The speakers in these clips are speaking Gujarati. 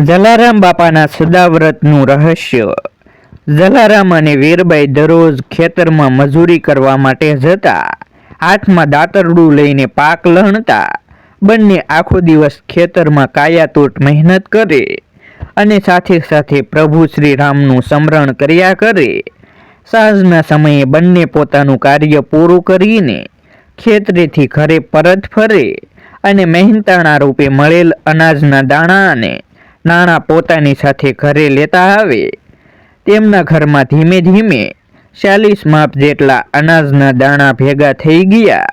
જલારામ બાપાના સદાવ્રતનું રહસ્ય. જલારામ અને વીરબાઈ દરરોજ ખેતરમાં મજૂરી કરવા માટે જતા. હાથમાં દાતરડું લઈને પાક લણતા. બંને આખો દિવસ ખેતરમાં કાયાતોટ મહેનત કરે અને સાથે સાથે પ્રભુ શ્રી રામનું સ્મરણ કર્યા કરે. સાંજના સમયે બંને પોતાનું કાર્ય પૂરું કરીને ખેતરેથી ઘરે પરત ફરે અને મહેનતાણા રૂપે મળેલ અનાજના દાણા અને નાણાં પોતાની સાથે ઘરે લેતા આવે. તેમના ઘરમાં ધીમે ધીમે ચાલીસ માપ જેટલા અનાજના દાણા ભેગા થઈ ગયા.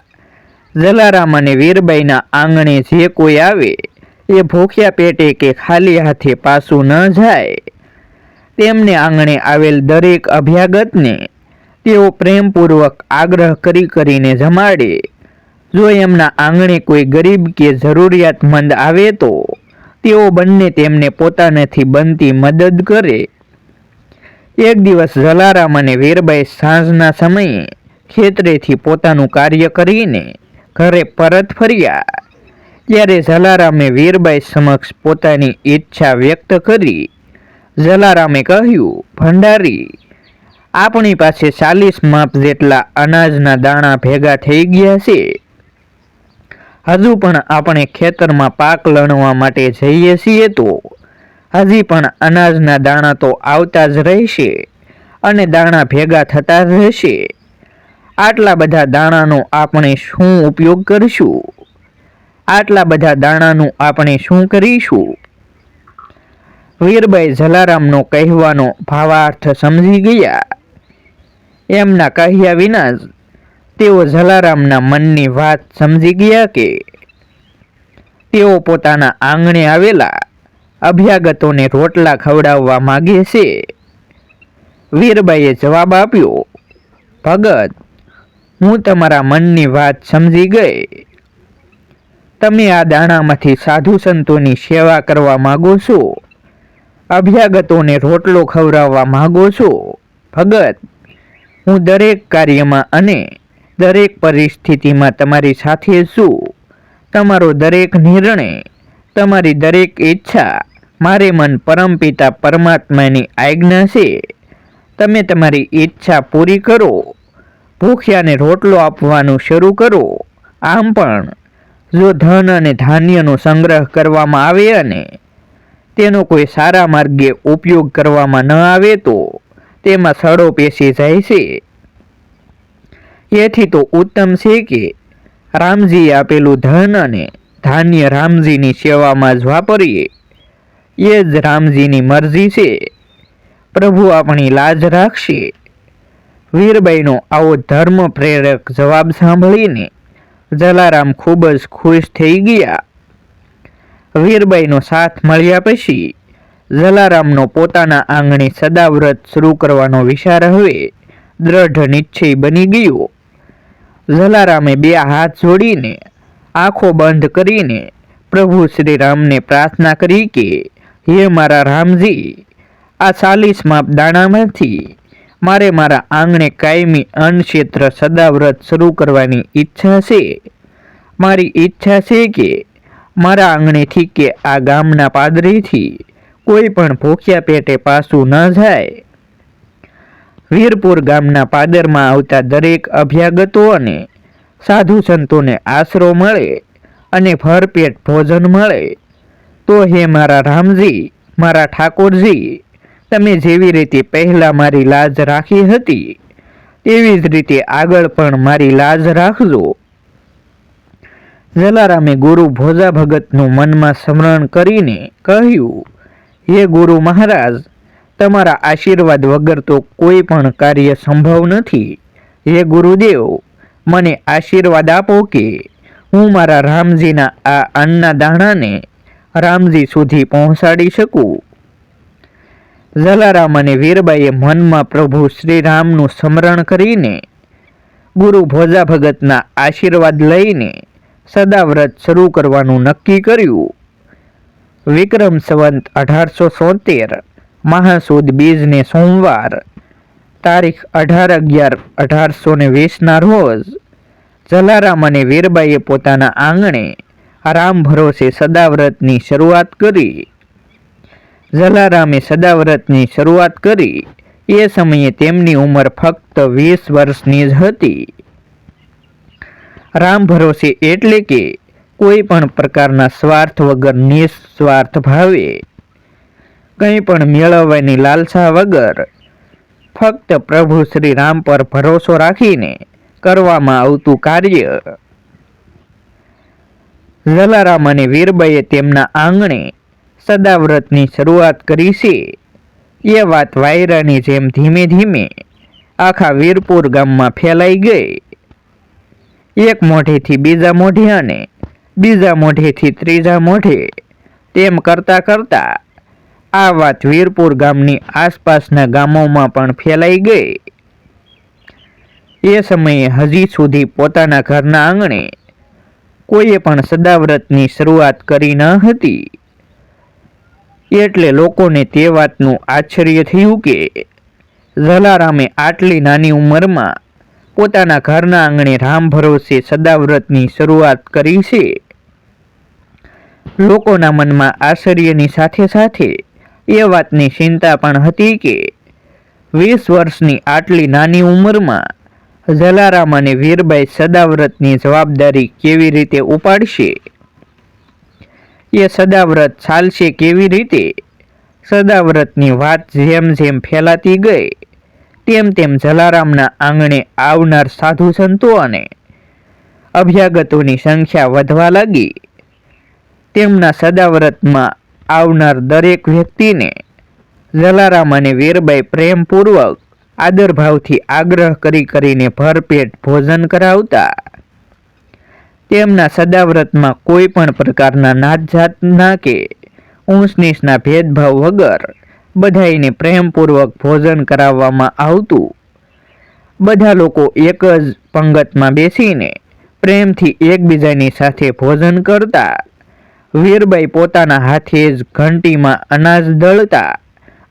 જલારામ અને વીરબાઈના આંગણે જે કોઈ આવે, એ ભૂખ્યા પેટે કે ખાલી હાથે પાછું ન જાય. તેમને આંગણે આવેલ દરેક અભ્યાગતને તેઓ પ્રેમપૂર્વક આગ્રહ કરી કરીને જમાડે. જો એમના આંગણે કોઈ ગરીબ કે જરૂરિયાતમંદ આવે તો તેઓ બંને તેમને પોતાનેથી બનતી મદદ કરે. એક દિવસ જલારામ અને વીરબાઈ સાંજના સમયે ખેતરેથી પોતાનું કાર્ય કરીને ઘરે પરત ફર્યા. ત્યારે જલારામે વીરબાઈ સમક્ષ પોતાની ઈચ્છા વ્યક્ત કરી, જલારામે કહ્યું, ભંડારી, આપણી પાસે ચાલીસ માપ જેટલા અનાજના દાણા ભેગા થઈ ગયા છે. હજુ પણ આપણે ખેતરમાં પાક લણવા માટે જઈએ છીએ તો હજી પણ અનાજના દાણા તો આવતા જ રહેશે અને દાણા ભેગા થતા જ રહેશે. આટલા બધા દાણાનો આપણે શું ઉપયોગ કરીશું? આટલા બધા દાણાનું આપણે શું કરીશું? વીરબાઈ જલારામનો કહેવાનો ભાવાર્થ સમજી ગયા. એમના કહ્યા વિના જ તેઓ જલારામના મનની વાત સમજી ગયા કે તેઓ પોતાના આંગણે આવેલા અભ્યાગતોને રોટલા ખવડાવવા માગે છે. વીરબાઈએ જવાબ આપ્યો, ભગત, હું તમારા મનની વાત સમજી ગઈ. તમે આ દાણામાંથી સાધુ સંતોની સેવા કરવા માગો છો. અભ્યાગતોને રોટલો ખવડાવવા માગો છો. ભગત, હું દરેક કાર્યમાં અને દરેક પરિસ્થિતિમાં તમારી સાથે છું. તમારો દરેક નિર્ણય, તમારી દરેક ઈચ્છા, મારે મન પરમપિતા પરમાત્માની આજ્ઞા છે. તમે તમારી ઈચ્છા પૂરી કરો. ભૂખ્યાને રોટલો આપવાનું શરૂ કરો. આમ પણ, જો ધન અને ધાન્યનો સંગ્રહ કરવામાં આવે અને તેનો કોઈ સારા માર્ગે ઉપયોગ કરવામાં ન આવે તો તેમાં સડો પેસી જાય છે. એથી તો ઉત્તમ છે કે રામજીએ આપેલું ધન અને ધાન્ય રામજીની સેવામાં જ વાપરીએ. એ જ રામજીની મરજી છે. પ્રભુ આપણી લાજ રાખશે. વીરબાઈનો આવો ધર્મ પ્રેરક જવાબ સાંભળીને જલારામ ખૂબ જ ખુશ થઈ ગયા. વીરબાઈનો સાથ મળ્યા પછી જલારામનો પોતાના આંગણે સદાવ્રત શરૂ કરવાનો વિચાર હવે દ્રઢ નિશ્ચય બની ગયો. જલારામે બે હાથ જોડીને આંખો બંધ કરીને પ્રભુ શ્રી રામને પ્રાર્થના કરી કે, હે મારા રામજી, આ ચાલીસ માપ દાણામાંથી મારે મારા આંગણે કાયમી અન્ન ક્ષેત્ર સદાવ્રત શરૂ કરવાની ઈચ્છા છે. મારી ઈચ્છા છે કે મારા આંગણેથી કે આ ગામના પાદરીથી કોઈ પણ ભૂખ્યા પેટે પાછું ન જાય. વીરપુર ગામના પાદરમાં આવતા દરેક અભ્યાગતોને સાધુ સંતોને આશરો મળે અને ભરપેટ ભોજન મળે. તો હે મારા રામજી, મારા ઠાકોરજી, તમે જેવી રીતે પહેલાં મારી લાજ રાખી હતી, તેવી જ રીતે આગળ પણ મારી લાજ રાખજો. જલારામે ગુરુ ભોજા ભગતનું મનમાં સ્મરણ કરીને કહ્યું, હે ગુરુ મહારાજ તમારા આશીર્વાદ વગર તો કોઈ પણ કાર્ય સંભવ નથી. હે ગુરુદેવ, મને આશીર્વાદ આપો કે હું મારા રામજીના આ અન્નના દાણાને રામજી સુધી પહોંચાડી શકું. જલારામ અને વીરબાઈએ મનમાં પ્રભુ શ્રીરામનું સ્મરણ કરીને ગુરુ ભોજા ભગતના આશીર્વાદ લઈને સદાવ્રત શરૂ કરવાનું નક્કી કર્યું. વિક્રમ સંવંત અઢારસો સોતેર મહાસુદ બીજને સોમવાર, તારીખ અઢાર અગિયાર અઢારસો ને વીસના રોજ, જલારામ અને વીરબાઈએ પોતાના આંગણે આરામ ભરોસે સદાવ્રતની શરૂઆત કરી. જલારામે સદાવ્રતની શરૂઆત કરી. એ સમયે તેમની ઉંમર ફક્ત વીસ વર્ષની જ હતી. રામ ભરોસે એટલે કે કોઈ પણ પ્રકારના સ્વાર્થ વગર નિસ્વાર્થ ભાવે. કંઈ પણ મેળવવાની લાલસા વગર ફક્ત પ્રભુ શ્રી રામ પર ભરોસો રાખીને કરવામાં આવતું કાર્ય. જલારામ અને વીરબાઈએ તેમના આંગણે સદાવ્રતની શરૂઆત કરી છે. એ વાત વાયરાની જેમ ધીમે ધીમે આખા વીરપુર ગામમાં ફેલાઈ ગઈ. એક મોઢેથી બીજા મોઢે અને બીજા મોઢેથી ત્રીજા મોઢે તેમ કરતા કરતા આ વાત વીરપુર ગામની આસપાસના ગામોમાં પણ ફેલાઈ ગઈ. એ સમયે હજી સુધી પોતાના ઘરના આંગણે કોઈએ પણ સદાવ્રતની શરૂઆત કરી ન હતી. એટલે લોકોને તે વાતનું આશ્ચર્ય થયું કે જલારામે આટલી નાની ઉંમરમાં પોતાના ઘરના આંગણે રામ ભરોસે સદાવ્રતની શરૂઆત કરી છે. લોકોના મનમાં આશ્ચર્યની સાથે સાથે એ વાતની ચિંતા પણ હતી કે વીસ વર્ષની આટલી નાની ઉંમરમાં જલારામ અને વીરબાઈ સદાવ્રતની જવાબદારી કેવી રીતે ઉપાડશે? એ સદાવ્રત ચાલશે કેવી રીતે? સદાવ્રતની વાત જેમ જેમ ફેલાતી ગઈ, તેમ તેમ જલારામના આંગણે આવનાર સાધુ સંતો અને અભ્યાગતોની સંખ્યા વધવા લાગી. તેમના સદાવ્રતમાં આવનાર દરેક વ્યક્તિને જલારામ અને વીરબાઈ પ્રેમપૂર્વક આદરભાવથી આગ્રહ કરી કરીને ભરપેટ ભોજન કરાવતા. તેમના સદાવ્રતમાં કોઈ પણ પ્રકારના નાત જાતના કે ઊંચ ભેદભાવ વગર બધાઈને પ્રેમપૂર્વક ભોજન કરાવવામાં આવતું. બધા લોકો એક જ પંગતમાં બેસીને પ્રેમથી એકબીજાની સાથે ભોજન કરતા. વીરબાઈ પોતાના હાથે જ ઘંટીમાં અનાજ દળતા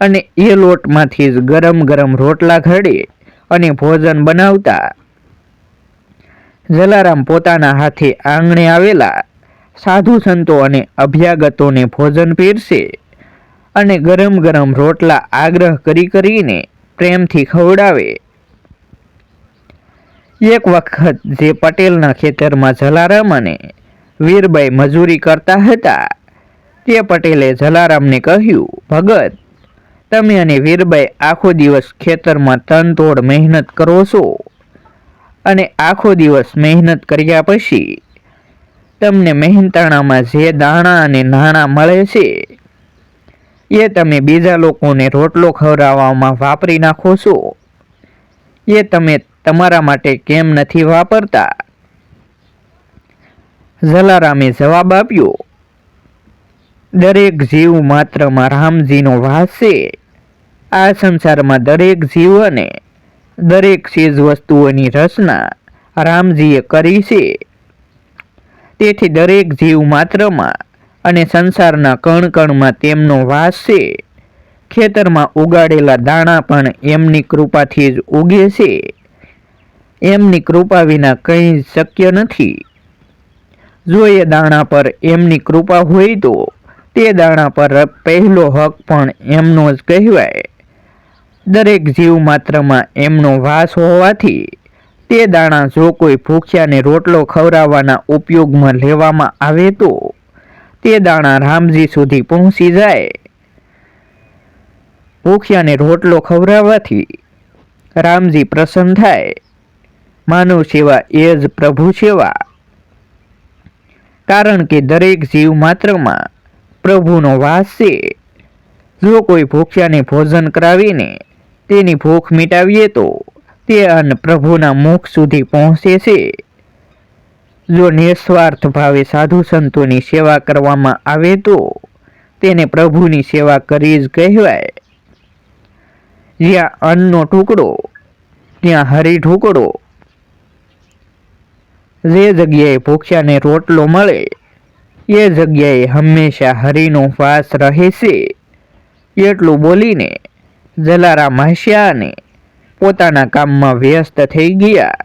અને એ લોટમાંથી જ ગરમ ગરમ રોટલા ઘડે અને ભોજન બનાવતા. જલારામ પોતાના હાથે આંગણે આવેલા સાધુ સંતો અને અભ્યાગતોને ભોજન પીરશે અને ગરમ ગરમ રોટલા આગ્રહ કરી કરીને પ્રેમથી ખવડાવે. એક વખત જે પટેલના ખેતરમાં જલારામ અને વીરબાઈ મજૂરી કરતા હતા. તે પટેલે જલારામને કહ્યું, ભગત, તમે અને વીરબાઈ આખો દિવસ ખેતરમાં તનતોડ મહેનત કરો છો અને આખો દિવસ મહેનત કર્યા પછી તમને મહેનતાણામાં જે દાણા અને નાણાં મળે છે, એ તમે બીજા લોકોને રોટલો ખવડાવવામાં વાપરી નાખો છો. એ તમે તમારા માટે કેમ નથી વાપરતા? જલારામે જવાબ આપ્યો, દરેક જીવ માત્રમાં રામજીનો વાસ છે. આ સંસારમાં દરેક જીવ અને દરેક ચીજ વસ્તુઓની રચના રામજીએ કરી છે. તેથી દરેક જીવ માત્રમાં અને સંસારના કણ કણમાં તેમનો વાસ છે. ખેતરમાં ઉગાડેલા દાણા પણ એમની કૃપાથી જ ઉગે છે. એમની કૃપા વિના કંઈ શક્ય નથી. જો એ દાણા પર એમની કૃપા હોય તો તે દાણા પર પહેલો હક પણ એમનો જ કહેવાય. દરેક જીવ માત્રમાં એમનો વાસ હોવાથી તે દાણા જો કોઈ ભૂખ્યાને રોટલો ખવડાવવાના ઉપયોગમાં લેવામાં આવે તો તે દાણા રામજી સુધી પહોંચી જાય. ભૂખ્યાને રોટલો ખવડાવવાથી રામજી પ્રસન્ન થાય. માનવ સેવા એ જ પ્રભુ સેવા. કારણ કે દરેક જીવ માત્રમાં પ્રભુનો વાસ છે. જો કોઈ ભૂખ્યાને ભોજન કરાવીને તેની ભૂખ મિટાવીએ તો તે અન્ન પ્રભુના મુખ સુધી પહોંચે છે. જો નિસ્વાર્થ ભાવે સાધુ સંતોની સેવા કરવામાં આવે તો તેને પ્રભુની સેવા કરી જ કહેવાય. જ્યાં અન્નનો ટુકડો, ત્યાં હરી ઢુકડો જે જગ્યાએ ભૂખ્યાને રોટલો મળે, એ જગ્યાએ હંમેશા હરિનો વાસ રહે એટલું બોલીને જલારામ હસ્યા અને પોતાના કામમાં વ્યસ્ત થઈ ગયા.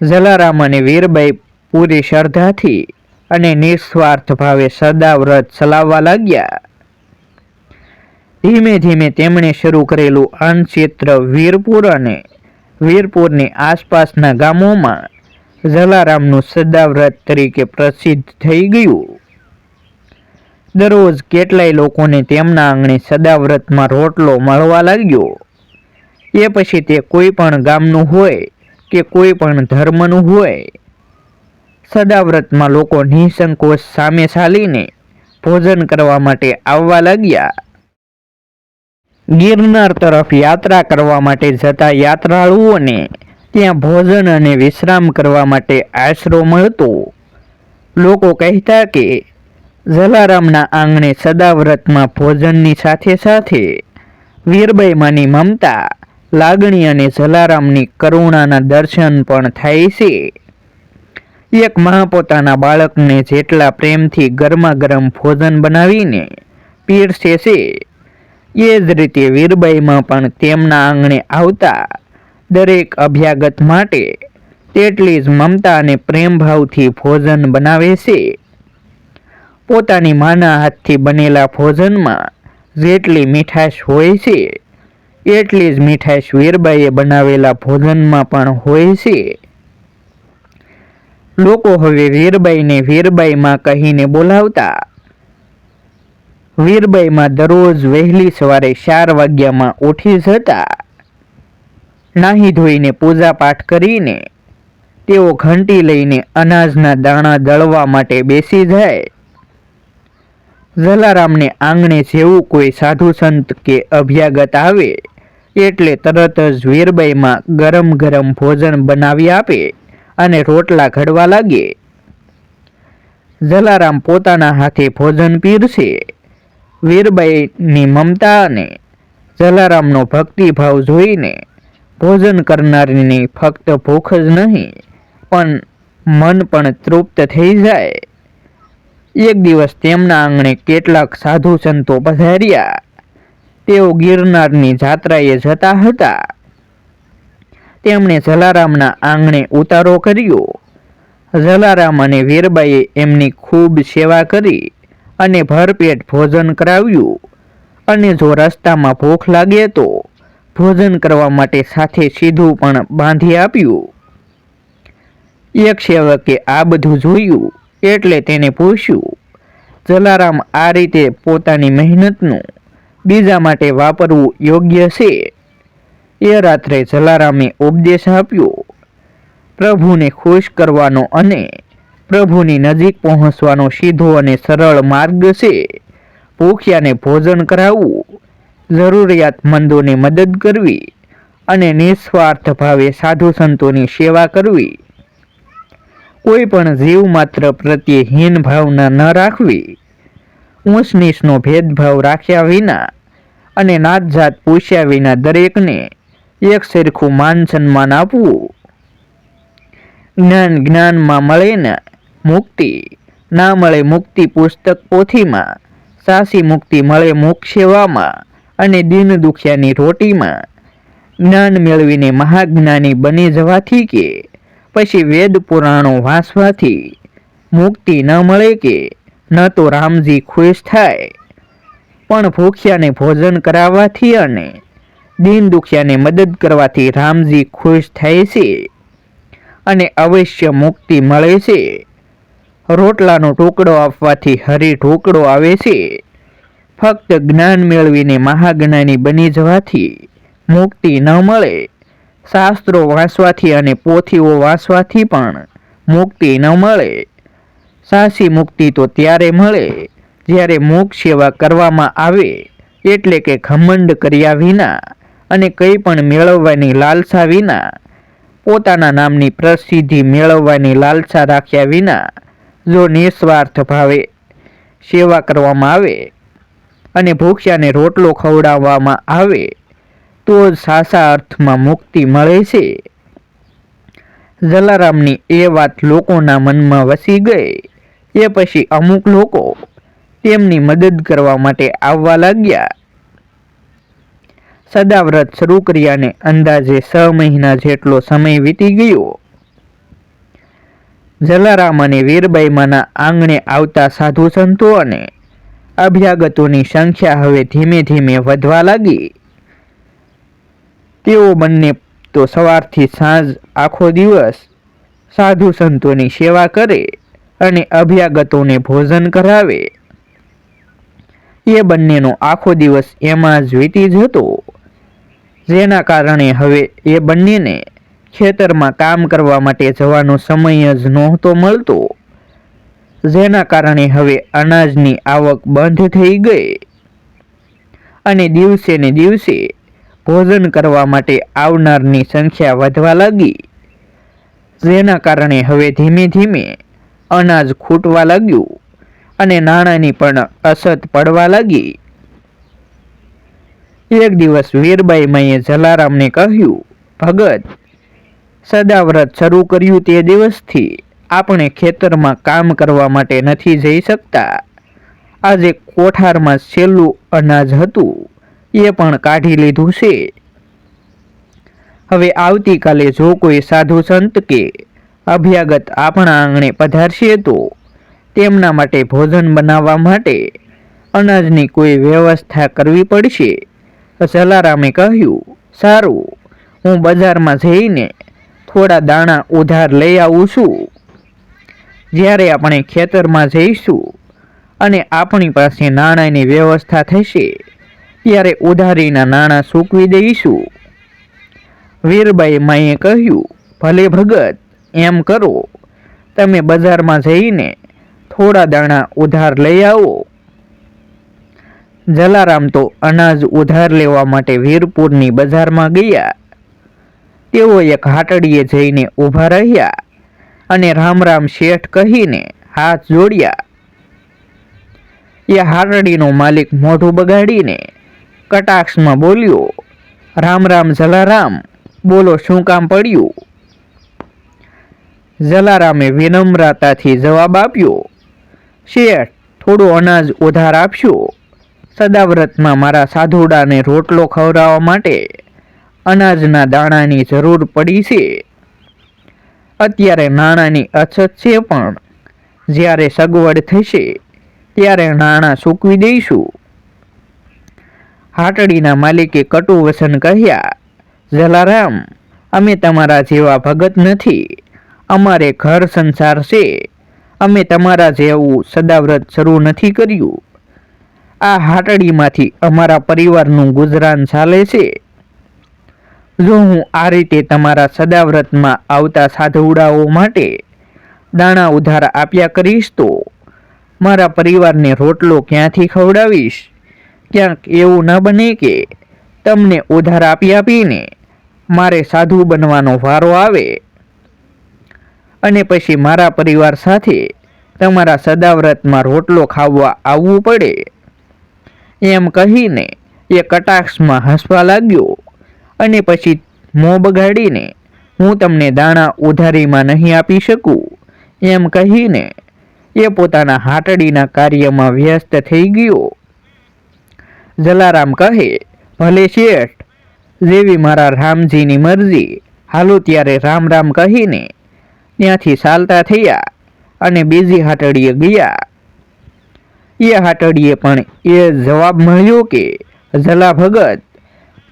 જલારામ અને વીરબાઈ પૂરી શ્રદ્ધાથી અને નિસ્વાર્થ ભાવે સદા વ્રત ચલાવવા લાગ્યા. ધીમે ધીમે તેમણે શરૂ કરેલું અન્નક્ષેત્ર વીરપુર અને વીરપુરની આસપાસના ગામોમાં જલારામનું સદાવ્રત તરીકે પ્રસિદ્ધ થઈ ગયું. દરરોજ કેટલાય લોકોને તેમના આંગણે સદાવ્રતમાં રોટલો મળવા લાગ્યો. એ પછી તે કોઈ પણ ગામનું હોય કે કોઈ પણ ધર્મનું હોય, સદાવ્રતમાં લોકો નિસંકોચ સામે ચાલીને ભોજન કરવા માટે આવવા લાગ્યા. ગિરનાર તરફ યાત્રા કરવા માટે જતા યાત્રાળુઓને ત્યાં ભોજન અને વિશ્રામ કરવા માટે આશરો મળતો. લોકો કહેતા કે, જલારામના આંગણે સદાવ્રતમાં ભોજનની સાથે સાથે વીરબાઈમાની મમતા, લાગણી અને જલારામની કરુણાના દર્શન પણ થાય છે. એક મા પોતાના બાળકને જેટલા પ્રેમથી ગરમા ગરમ ભોજન બનાવીને પીરસે છે એ જ રીતે વીરબાઈમાં પણ તેમના આંગણે આવતા દરેક અભ્યાગત માટે તેટલી જ મમતા અને પ્રેમભાવથી ભોજન બનાવે છે. પોતાની માના હાથથી બનેલા ભોજનમાં જેટલી મીઠાશ હોય છે, એટલી જ મીઠાશ વીરબાઈએ બનાવેલા ભોજનમાં પણ હોય છે. લોકો હવે વીરબાઈને વીરબાઈમાં કહીને બોલાવતા વીરબાઈમાં દરરોજ વહેલી સવારે ચાર વાગ્યામાં ઉઠી જતા નાહી ધોઈને પૂજા પાઠ કરીને તેઓ ઘંટી લઈને અનાજના દાણા દળવા માટે બેસી જાય. જલારામને આંગણે જેવું કોઈ સાધુ સંત કે અભ્યાગત આવે એટલે તરત જ વીરબાઈમાં ગરમ ગરમ ભોજન બનાવી આપે અને રોટલા ઘડવા લાગે. જલારામ પોતાના હાથે ભોજન પીરશે વીરબાઈની મમતા અને જલારામનો ભક્તિભાવ જોઈને ભોજન કરનારની ફક્ત ભૂખ જ નહીં, પણ મન પણ તૃપ્ત થઈ જાય. એક દિવસ તેમના આંગણે કેટલાક સાધુ સંતો પધાર્યા. તેઓ ગિરનારની જાત્રાએ જતા હતા. તેમણે જલારામના આંગણે ઉતારો કર્યો. જલારામ અને વીરબાઈએ એમની ખૂબ સેવા કરી. અને ભરપેટ ભોજન કરાવ્યું. અને જો રસ્તામાં ભૂખ લાગે તો ભોજન કરવા માટે સાથે સીધું પણ બાંધી આપ્યું. એક સેવકે આ બધું જોયું એટલે તેને પૂછ્યું, જલારામ, આ રીતે પોતાની મહેનતનું બીજા માટે વાપરવું યોગ્ય છે? એ રાત્રે જલારામે ઉપદેશ આપ્યો, પ્રભુને ખુશ કરવાનો અને પ્રભુની નજીક પહોંચવાનો સીધો અને સરળ માર્ગ છે. ભૂખ્યાને ભોજન કરાવવું, જરૂરિયાતમંદોને મદદ કરવી અને નિસ્વાર્થ ભાવે સાધુ સંતોની સેવા કરવી. કોઈ પણ જીવ માત્ર પ્રત્યે હીન ભાવના ન રાખવી. ઊંચ ભેદભાવ રાખ્યા વિના અને નાત જાત પૂછ્યા વિના દરેકને એક સરખું માન સન્માન આપવું. જ્ઞાન જ્ઞાનમાં મળે ને મુક્તિ. ના મળે મુક્તિ પુસ્તક પોથીમાં. સાસી મુક્તિ મળે મોક્ષ અને દિન દુખ્યાની રોટીમાં. જ્ઞાન મેળવીને મહાજ્ઞાની બની જવાથી કે, પછી વેદ પુરાણો વાંચવાથી. મુક્તિ ન મળે કે, ન તો રામજી ખુશ થાય. પણ ભૂખ્યાને ભોજન કરાવવાથી અને દિન દુખિયાને મદદ કરવાથી રામજી ખુશ થાય છે. અને અવશ્ય મુક્તિ મળે છે. રોટલાનો ટુકડો આપવાથી હરી ઢોકળો આવે છે. ફક્ત જ્ઞાન મેળવીને મહાજ્ઞાની બની જવાથી મુક્તિ ન મળે. શાસ્ત્રો વાંચવાથી અને પોથીઓ વાંચવાથી પણ મુક્તિ ન મળે. સાચી મુક્તિ તો ત્યારે મળે જ્યારે મોક્ષ સેવા કરવામાં આવે, એટલે કે ઘમંડ કર્યા વિના અને કંઈ પણ મેળવવાની લાલસા વિના. પોતાના નામની પ્રસિદ્ધિ મેળવવાની લાલસા રાખ્યા વિના જો નિસ્વાર્થ ભાવે સેવા કરવામાં આવે અને ભૂખ્યાને રોટલો ખવડાવવામાં આવે, તો જ સાચા અર્થમાં મુક્તિ મળે છે. જલારામની એ વાત લોકોના મનમાં વસી ગઈ. એ પછી અમુક લોકો તેમની મદદ કરવા માટે આવવા લાગ્યા. સદાવ્રત શરૂ કર્યાને અંદાજે છ મહિના જેટલો સમય વીતી ગયો. જલારામ અને વીરબાઈમાંના આંગણે આવતા સાધુ સંતો અને અભ્યાગતોની સંખ્યા હવે ધીમે ધીમે વધવા લાગી. તેઓ બંને તો સવારથી સાંજ આખો દિવસ સાધુ સંતોની સેવા કરે અને અભ્યાગતોને ભોજન કરાવે. એ બંનેનો આખો દિવસ એમાં જ વીતી જતો. જેના કારણે હવે એ બંનેને ખેતરમાં કામ કરવા માટે જવાનો સમય જ નહોતો મળતો. જેના કારણે હવે અનાજની આવક બંધ થઈ ગઈ. અને દિવસે ને દિવસે ભોજન કરવા માટે આવનારની સંખ્યા વધવા લાગી. જેના કારણે હવે ધીમે ધીમે અનાજ ખૂટવા લાગ્યું અને નાણાંની પણ અસત પડવા લાગી. એક દિવસ વીરબાઈ માએ જલારામને કહ્યું, ભગત સદાવ્રત શરૂ કર્યું તે દિવસથી આપણે ખેતરમાં કામ કરવા માટે નથી જઈ શકતા. આજે કોઠારમાં છેલ્લું અનાજ હતું, એ પણ કાઢી લીધું છે. હવે આવતીકાલે જો કોઈ સાધુ સંત કે અભ્યાગત આપણા આંગણે પધારશે તો તેમના માટે ભોજન બનાવવા માટે અનાજની કોઈ વ્યવસ્થા કરવી પડશે. જલારામે કહ્યું, સારું, હું બજારમાં જઈને થોડા દાણા ઉધાર લઈ આવું છું. જ્યારે આપણે ખેતરમાં જઈશું અને આપણી પાસે નાણાંની વ્યવસ્થા થશે, ત્યારે ઉધારીના નાણાં સૂકવી દઈશું. વીરબાઈ માએ કહ્યું, ભલે ભગત, એમ કરો. તમે બજારમાં જઈને થોડા દાણા ઉધાર લઈ આવો. જલારામ તો અનાજ ઉધાર લેવા માટે વીરપુરની બજારમાં ગયા. તેઓ એક હાટડીએ જઈને ઊભા રહ્યા અને રામ રામ શેઠ કહીને હાથ જોડ્યા. એ હાટડીનો માલિક મોઢું બગાડીને કટાક્ષમાં બોલ્યો, રામ રામ જલારામ, બોલો શું કામ પડ્યું? જલારામે વિનમ્રતાથી જવાબ આપ્યો, શેઠ, થોડું અનાજ ઉધાર આપશો. સદાવ્રતમાં મારા સાધુડાને રોટલો ખવડાવવા માટે અનાજના દાણાની જરૂર પડી છે. અત્યારે નાણાંની અછત છે પણ જ્યારે સગવડ થશે ત્યારે નાણાં સૂકવી દઈશું. હાટડીના માલિકે કટુ વસન કહ્યા, જલારામ, અમે તમારા જેવા ભગત નથી. અમારે ઘર સંસાર છે. અમે તમારા જેવું સદાવ્રત શરૂ નથી કર્યું. આ હાટડીમાંથી અમારા પરિવારનું ગુજરાન ચાલે છે. જો હું આ રીતે તમારા સદાવ્રતમાં આવતા સાધુડાઓ માટે દાણા ઉધાર આપ્યા કરીશ તો મારા પરિવારને રોટલો ક્યાંથી ખવડાવીશ? ક્યાંક એવું ન બને કે તમને ઉધાર આપી આપીને મારે સાધુ બનવાનો વારો આવે. અને પછી મારા પરિવાર સાથે તમારા સદાવ્રતમાં રોટલો ખાવા આવવું પડે. એમ કહીને એ કટાક્ષમાં હસવા લાગ્યો. અને પછી મોં બગાડીને હું તમને દાણા ઉધારીમાં નહીં આપી શકું. એમ કહીને એ પોતાના હાટડીના કાર્યમાં વ્યસ્ત થઈ ગયો. જલારામ કહે, ભલે શેઠ, જેવી મારા રામજીની મરજી, હાલો ત્યારે રામ રામ કહીને ત્યાંથી ચાલતા થયા અને બીજી હાટડીએ ગયા. એ હાટડીએ પણ એ જવાબ મળ્યો કે, જલા ભગત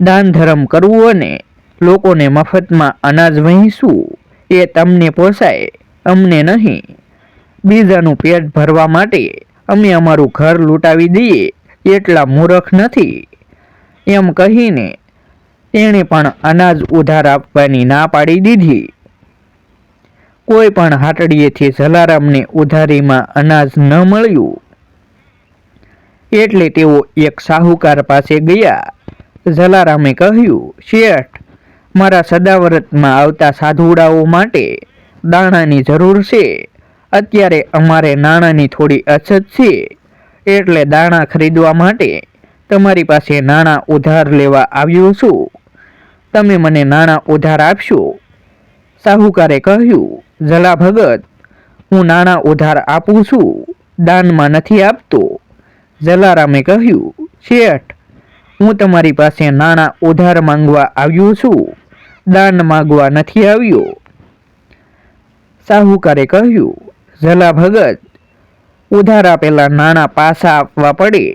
દાન ધર્મ કરવું અને લોકોને મફતમાં અનાજ વહેંચવું એ તમને પોસાય, અમને નહીં. બીજાનું પેટ ભરવા માટે અમે અમારું ઘર લૂંટાવી દઈએ એટલા મૂર્ખ નથી. એમ કહીને તેણે પણ અનાજ ઉધાર આપવાની ના પાડી દીધી. કોઈ પણ હાટડીએથી જલારામને ઉધારીમાં અનાજ ન મળ્યું. એટલે તેઓ એક સાહુકાર પાસે ગયા. જલારામે કહ્યું, શેઠ, મારા સદાવ્રતમાં આવતા સાધુડાઓ માટે દાણાની જરૂર છે. અત્યારે અમારે નાણાંની થોડી અછત છે. એટલે દાણા ખરીદવા માટે તમારી પાસે નાણાં ઉધાર લેવા આવ્યો છું. તમે મને નાણાં ઉધાર આપશો. સાહુકારે કહ્યું, જલા ભગત, હું નાણાં ઉધાર આપું છું. દાનમાં નથી આપતો. જલારામે કહ્યું, શેઠ હું તમારી પાસે નાણાં ઉધાર માંગવા આવ્યો છું. દાન માંગવા નથી આવ્યો. સાહુકારે કહ્યું, ઝલા ભગત, ઉધાર આપેલા નાણાં પાછા આપવા પડે.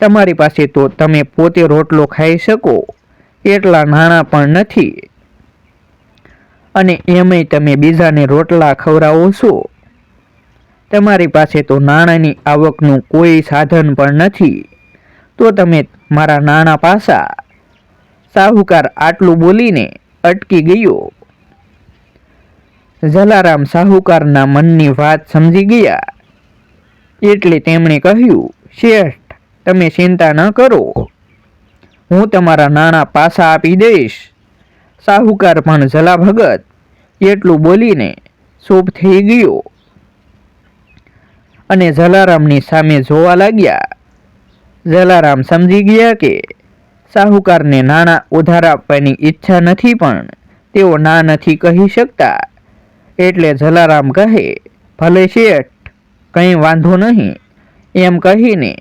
તમારી પાસે તો તમે પોતે રોટલો ખાઈ શકો. એટલા નાણાં પણ નથી. અને એમય તમે બીજાને રોટલા ખવડાવો છો. તમારી પાસે તો નાણાંની આવકનું કોઈ સાધન પણ નથી. તો તમે મારા નાના પાસા. સાહુકાર આટલું બોલીને અટકી ગયો. જલારામ સાહુકારના મનની વાત સમજી ગયા. એટલે તેમણે કહ્યું, શેઠ, તમે ચિંતા ન કરો. હું તમારા નાણાં પાછા આપી દઈશ. સાહુકાર પણ જલા ભગત એટલું બોલીને ચૂપ થઈ ગયો. અને જલારામની સામે જોવા લાગ્યા. જલારામ સમજી ગયા કે સાહુકારને નાણાં ઉધાર આપવાની ઈચ્છા નથી પણ તેઓ ના નથી કહી શકતા. એટલે જલારામ કહે, ભલે શેઠ, કંઈ વાંધો નહીં. એમ કહીને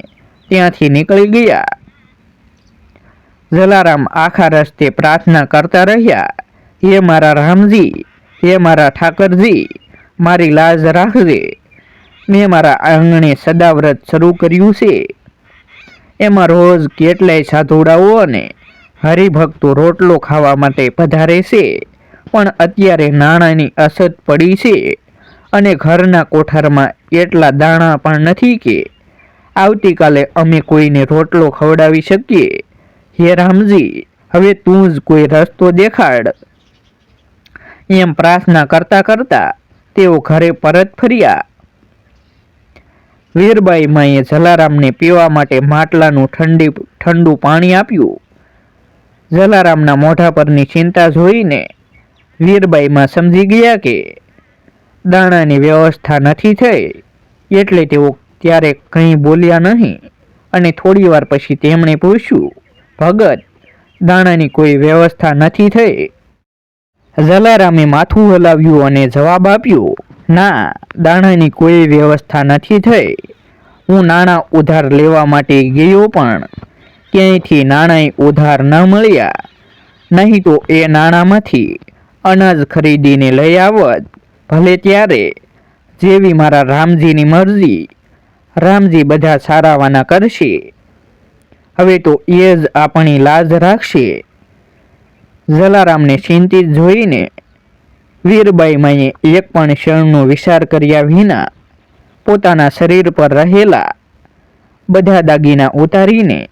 ત્યાંથી નીકળી ગયા. જલારામ આખા રસ્તે પ્રાર્થના કરતા રહ્યા, હે મારા રામજી, હે મારા ઠાકરજી, મારી લાજ રાખજે. મેં મારા આંગણે સદાવ્રત શરૂ કર્યું છે. એમાં રોજ કેટલાય સાધુડાઓ અને હરિભક્તો રોટલો ખાવા માટે પધારે છે. પણ અત્યારે નાણાંની અછત પડી છે અને ઘરના કોઠારમાં એટલા દાણા પણ નથી કે આવતીકાલે અમે કોઈને રોટલો ખવડાવી શકીએ. હે રામજી, હવે તું જ કોઈ રસ્તો દેખાડ. એમ પ્રાર્થના કરતા કરતા તેઓ ઘરે પરત ફર્યા. વીરબાઈ માએ જલારામને પીવા માટે માટલાનું ઠંડી, ઠંડુ પાણી આપ્યું. જલારામના મોઢા પરની ચિંતા જોઈને વીરબાઈમાં સમજી ગયા કે દાણાની વ્યવસ્થા નથી થઈ, એટલે તેઓ ત્યારે કંઈ બોલ્યા નહીં. અને થોડી વાર પછી તેમણે પૂછ્યું, ભગત, દાણાની કોઈ વ્યવસ્થા નથી થઈ? જલારામે માથું હલાવ્યું અને જવાબ આપ્યો ના, દાણાની કોઈ વ્યવસ્થા નથી થઈ. હું નાણાં ઉધાર લેવા માટે ગયો પણ ક્યાંયથી નાણાંય ઉધાર ન મળ્યા? નહીં તો એ નાણાંમાંથી અનાજ ખરીદીને લઈ આવત. ભલે ત્યારે, જેવી મારા રામજીની મરજી, રામજી બધા સારાવાના કરશે. હવે તો એ જ આપણી લાજ રાખશે. જલારામને ચિંતિત જોઈને વીરબાઈ માએ એક પણ ક્ષણનો વિચાર કર્યા વિના પોતાના શરીર પર રહેલા બધા દાગીના ઉતારીને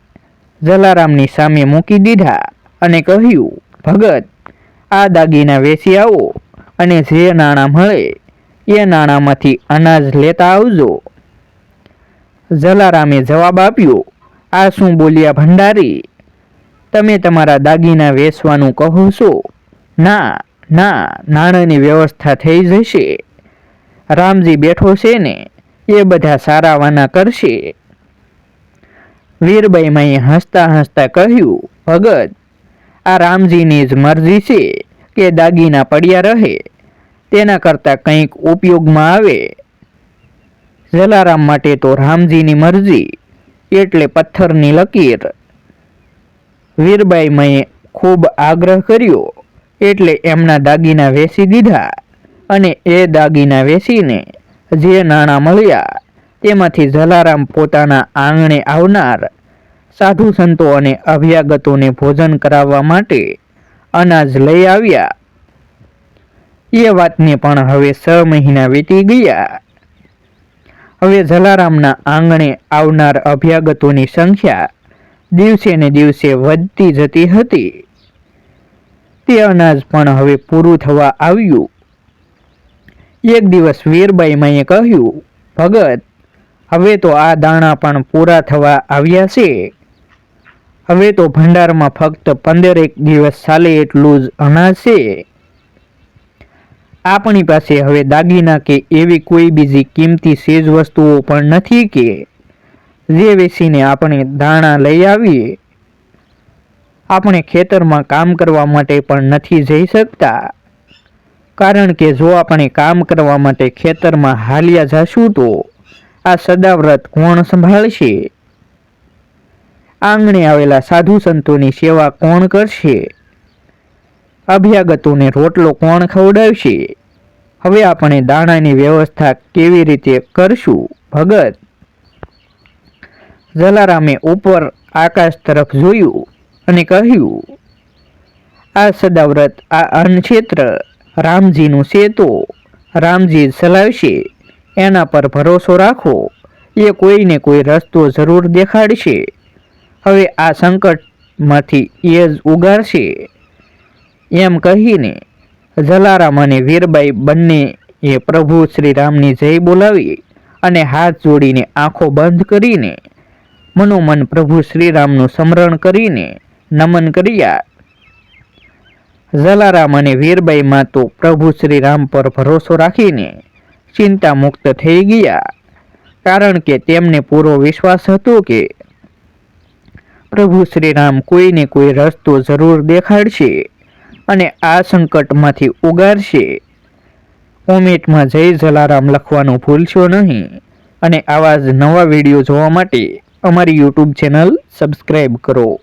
જલારામની સામે મૂકી દીધા અને કહ્યું, ભગત, આ દાગીના વેચી આવો અને જે નાણાં મળે એ નાણાંમાંથી અનાજ લેતા આવજો. જલારામે જવાબ આપ્યો, આ શું બોલ્યા ભંડારી? તમે તમારા દાગીના વેચવાનું કહો છો? ના ના, નાણાંની વ્યવસ્થા થઈ જશે. રામજી બેઠો છે ને, એ બધા સારાવાના કરશે. વીરબાઈ માએ હસતા હસતા કહ્યું, ભગત, આ રામજીની જ મરજી છે કે દાગીના પડ્યા રહે. તેના કરતાં કંઈક ઉપયોગમાં આવે. જલારામ માટે તો રામજીની મરજી, એટલે પથ્થરની લકીર. વીરબાઈ મયે ખૂબ આગ્રહ કર્યો. એટલે એમના દાગીના વેચી દીધા અને એ દાગીના વેચીને જે નાણાં મળ્યા, તેમાંથી જલારામ પોતાના આંગણે આવનાર સાધુ સંતો અને અભ્યાગતોને ભોજન કરાવવા માટે અનાજ લઈ આવ્યા. એ વાતને પણ હવે છ મહિના વીતી ગયા. હવે જલારામના આંગણે આવનાર અભ્યાગતોની સંખ્યા દિવસે ને દિવસે વધતી જતી હતી. તે અનાજ પણ હવે પૂરું થવા આવ્યું. એક દિવસ વીરબાઈ કહ્યું, ભગત, હવે તો આ દાણા પણ પૂરા થવા આવ્યા છે. હવે તો ભંડારમાં ફક્ત પંદરેક દિવસ ચાલે એટલું જ અનાજ છે. આપણી પાસે હવે દાગીના કે એવી કોઈ બીજી કિંમતી ચીજ વસ્તુઓ પણ નથી કે, જે વેચીને આપણે દાણા લઈ આવીએ. આપણે ખેતરમાં કામ કરવા માટે પણ નથી જઈ શકતા. કારણ કે જો આપણે કામ કરવા માટે ખેતરમાં હાલ્યા જશું તો આ સદાવ્રત કોણ સંભાળશે? આંગણે આવેલા સાધુ સંતોની સેવા કોણ કરશે? અભ્યાગતોને રોટલો કોણ ખવડાવશે? હવે આપણે દાણાની વ્યવસ્થા કેવી રીતે કરશું, ભગત? જલારામે ઉપર આકાશ તરફ જોયું. અને કહ્યું, આ સદાવ્રત, આ અન્નક્ષેત્ર રામજીનું છે તો રામજી ચલાવશે એના પર ભરોસો રાખો. એ કોઈને કોઈ રસ્તો જરૂર દેખાડશે. હવે આ સંકટમાંથી એ જ ઉગારશે. એમ કહીને જલારામ અને વીરબાઈ બંને એ પ્રભુ શ્રી રામની જય બોલાવી અને હાથ જોડીને આંખો બંધ કરીને મનોમન પ્રભુ શ્રીરામનું સ્મરણ કરીને નમન કર્યા. જલારામ અને વીરબાઈમાં તો પ્રભુ શ્રી રામ પર ભરોસો રાખીને ચિંતા મુક્ત થઈ ગયા. કારણ કે તેમને પૂરો વિશ્વાસ હતો કે પ્રભુ શ્રી રામ કોઈને કોઈ રસ્તો જરૂર દેખાડશે અને આ સંકટમાંથી ઉગારશે. કોમેન્ટમાં જય જલારામ લખવાનું ભૂલશો નહીં અને આવા જ નવા વીડિયો જોવા માટે અમારી યુટ્યુબ ચેનલ સબસ્ક્રાઈબ કરો.